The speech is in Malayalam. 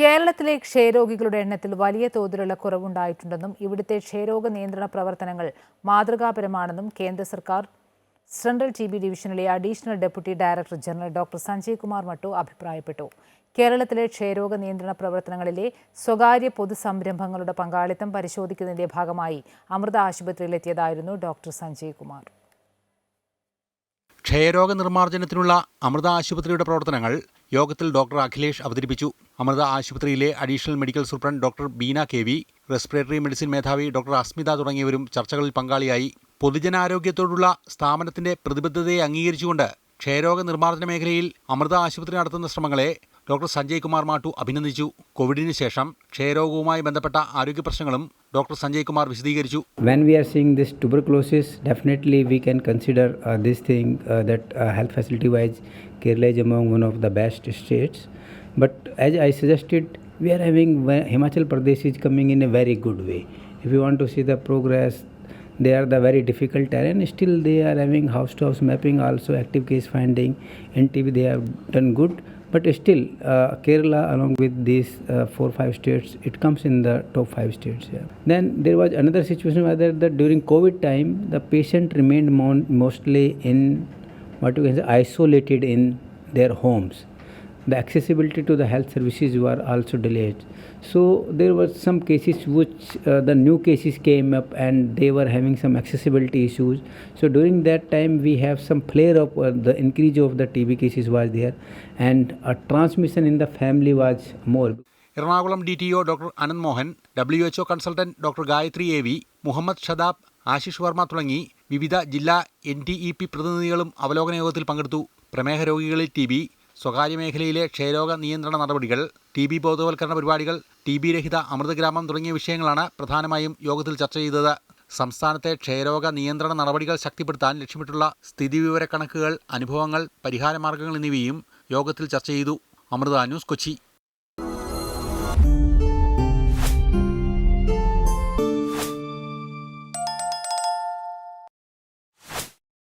കേരളത്തിലെ ക്ഷയരോഗികളുടെ എണ്ണത്തിൽ വലിയ തോതിലുള്ള കുറവുണ്ടായിട്ടുണ്ടെന്നും ഇവിടുത്തെ ക്ഷയരോഗ നിയന്ത്രണ പ്രവർത്തനങ്ങൾ മാതൃകാപരമാണെന്നും കേന്ദ്ര സർക്കാർ സെൻട്രൽ ടി ബി ഡിവിഷനിലെ additional deputy director general doctor Sanjay Kumar മട്ടു അഭിപ്രായപ്പെട്ടു. കേരളത്തിലെ ക്ഷയരോഗ നിയന്ത്രണ പ്രവർത്തനങ്ങളിലെ സ്വകാര്യ പൊതുസംരംഭങ്ങളുടെ പങ്കാളിത്തം പരിശോധിക്കുന്നതിന്റെ ഭാഗമായി അമൃത ആശുപത്രിയിലെത്തിയതായിരുന്നു ഡോക്ടർ സഞ്ജയ് കുമാർ. ക്ഷയരോഗ നിർമ്മാർജനത്തിനുള്ള അമൃത ആശുപത്രിയുടെ പ്രവർത്തനങ്ങൾ യോഗത്തിൽ ഡോക്ടർ അഖിലേഷ് അവതരിപ്പിച്ചു. അമൃത ആശുപത്രിയിലെ additional medical superintendent doctor Beena K V respiratory medicine മേധാവി ഡോക്ടർ അസ്മിത തുടങ്ങിയവരും ചർച്ചകളിൽ പങ്കാളിയായി. പൊതുജനാരോഗ്യത്തോടുള്ള സ്ഥാപനത്തിന്റെ പ്രതിബദ്ധതയെ അംഗീകരിച്ചുകൊണ്ട് ക്ഷയരോഗ നിർമ്മാർജന മേഖലയിൽ അമൃത ആശുപത്രി നടത്തുന്ന ശ്രമങ്ങളെ ഡോക്ടർ സഞ്ജയ് കുമാർ മാട്ടു അഭിനന്ദിച്ചു കോവിഡിന് ശേഷം ക്ഷയരോഗവുമായി ബന്ധപ്പെട്ട ആരോഗ്യ പ്രശ്നങ്ങളും ഡോക്ടർ സഞ്ജയ് കുമാർ വിശദീകരിച്ചു when we are seeing this tuberculosis definitely we can consider uh, this thing uh, that uh, health facility wise kerala is among one of the best states but as i suggested we are having himachal pradesh is coming in a very good way if you want to see the progress they are the very difficult terrain still they are having house to house mapping also active case finding ntb they have done good but still uh, kerala along with these uh, four five states it comes in the top five states then there was another situation whether that during covid time the patient remained mon- mostly in what you can say isolated in their homes the accessibility to the health services were also delayed so there were some cases which uh, the new cases came up and they were having some accessibility issues so during that time we have some flare up uh, the increase of the tb cases was there and a transmission in the family was more Ernakulam D T O doctor Ananth Mohan W H O consultant doctor Gayathri A V Muhammad Shadab Ashish Varma തുടങ്ങി വിവിധ ജില്ലാ എൻ ടി ഇ പി പ്രതിനിധികളും അവലോകന യോഗത്തിൽ പങ്കെടുത്തു പ്രമേഹ രോഗികളിൽ ടി ബി സ്വകാര്യ മേഖലയിലെ ക്ഷയരോഗ നിയന്ത്രണ നടപടികൾ ടി ബി ബോധവൽക്കരണ പരിപാടികൾ ടി ബി രഹിത അമൃതഗ്രാമം തുടങ്ങിയ വിഷയങ്ങളാണ് പ്രധാനമായും യോഗത്തിൽ ചർച്ച ചെയ്തത്. സംസ്ഥാനത്തെ ക്ഷയരോഗ നിയന്ത്രണ നടപടികൾ ശക്തിപ്പെടുത്താൻ ലക്ഷ്യമിട്ടുള്ള സ്ഥിതിവിവരക്കണക്കുകൾ അനുഭവങ്ങൾ പരിഹാരമാർഗങ്ങൾ എന്നിവയും യോഗത്തിൽ ചർച്ച ചെയ്തു. അമൃത ന്യൂസ് കൊച്ചി.